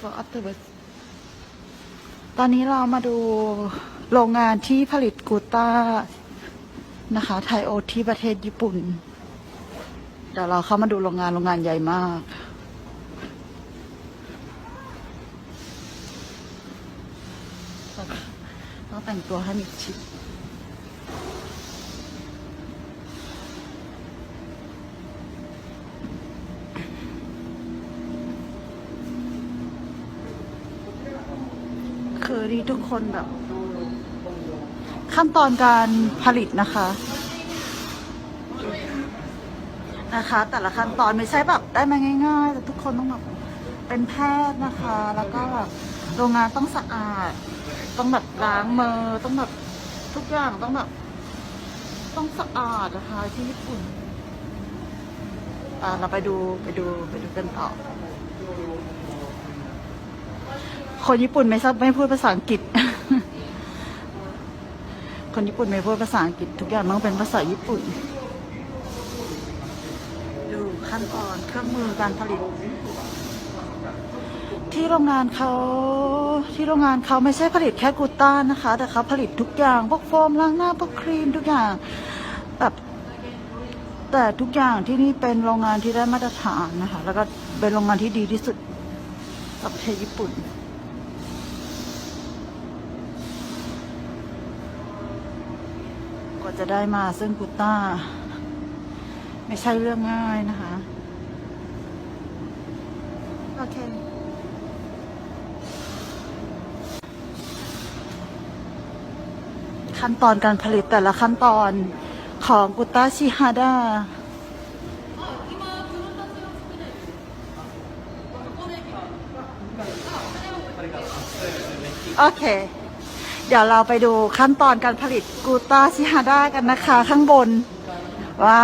for afterwards ตอนนี้เรามาดูโรงงานที่ผลิตกูต้านะคะ ไทโอที่ประเทศญี่ปุ่น เดี๋ยวเราเข้ามาดูโรงงานโรงงานใหญ่มาก ต้องแต่งตัวให้มิดชิด คือนี่ทุกคนแบบ ขั้นตอนการผลิตนะคะ นะคะ แต่ละขั้นตอนไม่ใช่แบบได้มาง่าย ๆ แต่ทุกคนต้องแบบเป็นแพทย์นะคะ แล้วก็แบบโรงงานต้องสะอาด ต้องแบบล้างมือต้องแบบทุกอย่างต้องแบบ ต้องสะอาดนะคะที่ญี่ปุ่นอ่าเราไปดูไปดูไปดูกันต่อ คนญี่ปุ่นไม่ชอบไม่พูดภาษาอังกฤษ คนญี่ปุ่นไม่พูดภาษาอังกฤษ ทุกอย่างต้องเป็นภาษาญี่ปุ่น ดูขั้นตอนเครื่องมือการผลิต ที่โรงงานเขาที่โรงงานเขาไม่ใช่ผลิตแค่กูต้านะคะ แต่เขาผลิตทุกอย่างพวกโฟมล้างหน้าพวกครีมทุกอย่างแบบแต่ทุกอย่างที่นี่เป็นโรงงานที่ได้มาตรฐานนะคะ แล้วก็เป็นโรงงานที่ดีที่สุดกับประเทศญี่ปุ่น กว่า จะได้มาซึ่งกูต้า ไม่ใช่เรื่องง่ายนะคะ โอเค ขั้นตอนการผลิตแต่ละขั้นตอนของกุต้าชิฮาดาโอเค เดี๋ยวเราไปดูขั้นตอนการผลิตกูต้าชิฮาดากันนะคะข้างบน ว่า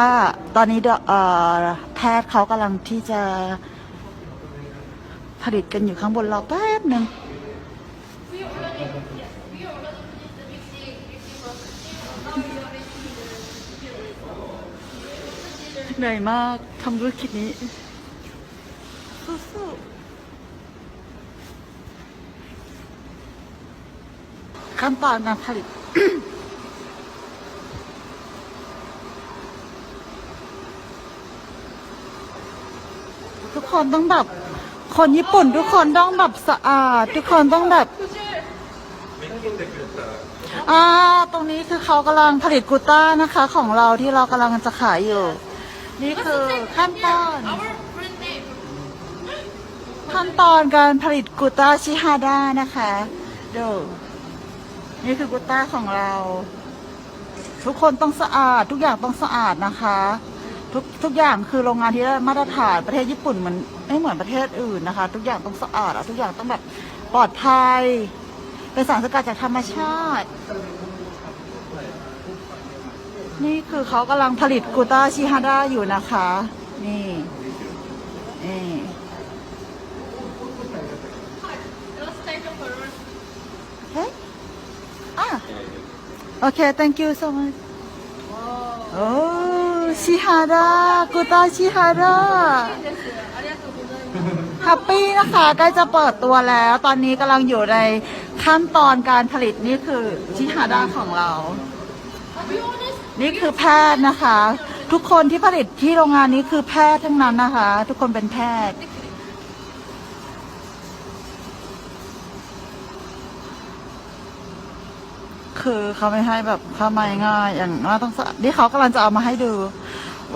ตอนนี้เอ่อแพทย์เขากำลังที่จะผลิตกันอยู่ข้างบนรอแป๊บหนึ่งเหนื่อยมากทำธุรกิจนี้สู้ๆ ขั้นตอนการผลิต ทุกคนต้องแบบ คนญี่ปุ่นทุกคนต้องแบบสะอาด ทุกคนต้องแบบอ่าตรงนี้คือเขากำลังผลิตกูต้านะคะ ของเราที่เรากำลังจะขายอยู่ นี่คือขั้นตอนขั้นตอนการผลิตกูต้าชิฮาดานะคะดู นี่คือกูต้าของเรา ทุกคนต้องสะอาด ทุกอย่างต้องสะอาดนะคะ ทุกทุกอย่างคือโรงงานที่ได้มาตรฐานประเทศญี่ปุ่นมันไม่เหมือนประเทศอื่นนะคะ ทุกอย่างต้องสะอาดอะทุกอย่างต้องแบบปลอดภัย เป็นสารสกัดจากธรรมชาติ นี่คือเขากำลังผลิตกูต้าชิฮาดาอยู่นะคะ นี่นี่เฮ้ยอะ โอเค thank you so much โอ้ชิฮาดากูตาชิฮาดาแฮปปี้นะคะใกล้จะเปิดตัวแล้ว ตอนนี้กำลังอยู่ในขั้นตอนการผลิตนี่คือชิฮาดาของเรา นี่คือแพทย์นะคะ ทุกคนที่ผลิตที่โรงงานนี้คือแพทย์ทั้งนั้นนะคะ ทุกคนเป็นแพทย์ คือเขาไม่ให้แบบเข้ามาง่าย อย่างว่าต้องสะนี่เขากำลังจะเอามาให้ดู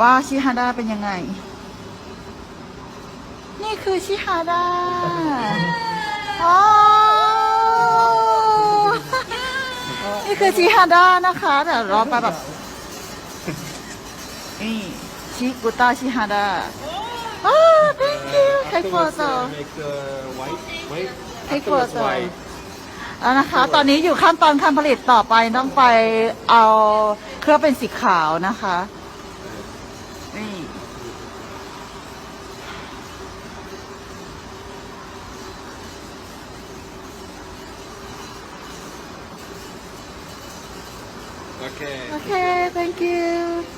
ว่าชิฮาดาเป็นยังไง นี่คือชิฮาดาอ๋อนี่คือชิฮาดานะคะเดี๋ยวรอไปแบบนี่ชิกุต้าชิฮาดาอ๋อ thank you ใครโฟโต้ Make the white, white. Take Afterwards photo. white. แล้วนะคะ ตอนนี้อยู่ขั้นตอนการผลิตต่อไปต้องไปเอาเครื่องเป็นสีขาวนะคะนี่ Okay. โอเค thank you